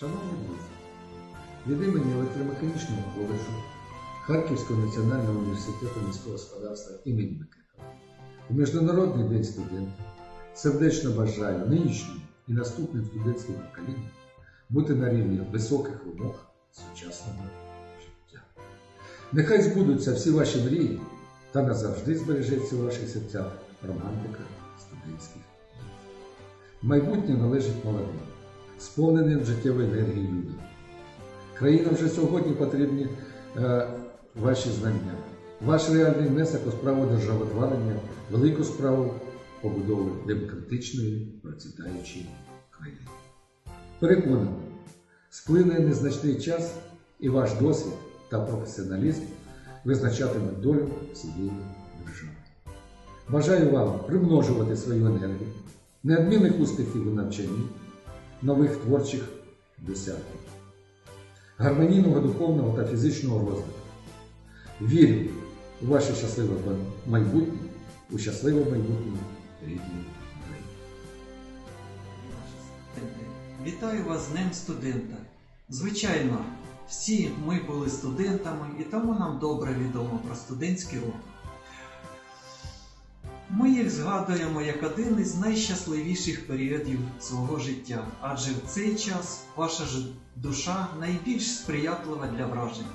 Шановні друзі, від імені електромеханічного коледжу Харківського національного університету міського господарства імені Микитова у Міжнародний день студента сердечно бажаю нинішньому і наступним студентським поколінням бути на рівні високих вимог сучасного життя. Нехай збудуться всі ваші мрії та назавжди збережеться у ваших серцях романтика студентських. Майбутнє належить молодим, сповненим життєвої енергії людям. Країна вже сьогодні потрібні е, ваші знання, ваш реальний внесок у справу державотворення, велику справу побудови демократичної процвітаючої країни. Переконаний, сплине незначний час і ваш досвід та професіоналізм визначатимуть долю цієї держави. Бажаю вам примножувати свою енергію, неодмінних успіхів у навчанні, нових творчих досягнень, гармонійного духовного та фізичного розвитку. Вірю у ваше щасливе майбутнє, у щасливе майбутнє рідної України. Вітаю вас з Днем студента. Звичайно, всі ми були студентами, і тому нам добре відомо про студентські роки. Ми їх згадуємо як один із найщасливіших періодів свого життя, адже в цей час ваша ж душа найбільш сприятлива для вражень.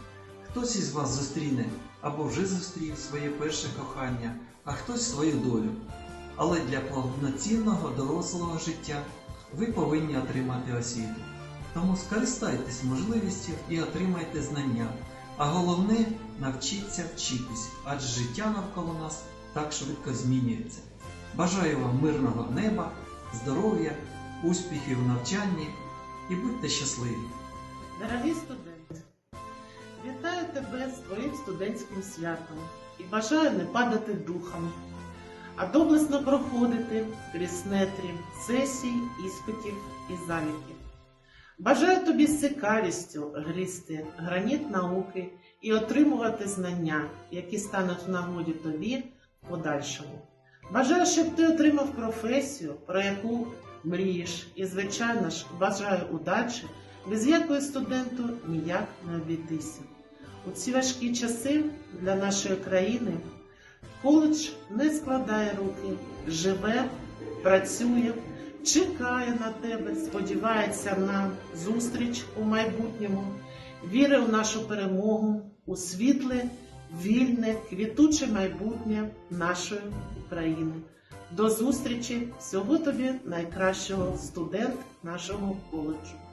Хтось із вас зустріне або вже зустрів своє перше кохання, а хтось свою долю. Але для повноцінного дорослого життя ви повинні отримати освіту. Тому скористайтесь можливістю і отримайте знання. А головне навчіться вчитись, адже життя навколо нас так швидко змінюється. Бажаю вам мирного неба, здоров'я, успіхів у навчанні і будьте щасливі! Дорогі студенти, вітаю тебе з твоїм студентським святом і бажаю не падати духом, а доблесно проходити крізь нетрі сесій, іспитів і заліків. Бажаю тобі з цікавістю грізти граніт науки і отримувати знання, які стануть в нагоді тобі подальшому. Бажаю, щоб ти отримав професію, про яку мрієш, і, звичайно ж, бажаю удачі, без якої студенту ніяк не обійтися. У ці важкі часи для нашої країни коледж не складає руки, живе, працює, чекає на тебе, сподівається на зустріч у майбутньому, вірить у нашу перемогу, у світле, вільне, квітуче майбутнє нашої України. До зустрічі! Всього тобі найкращого студент нашого коледжу.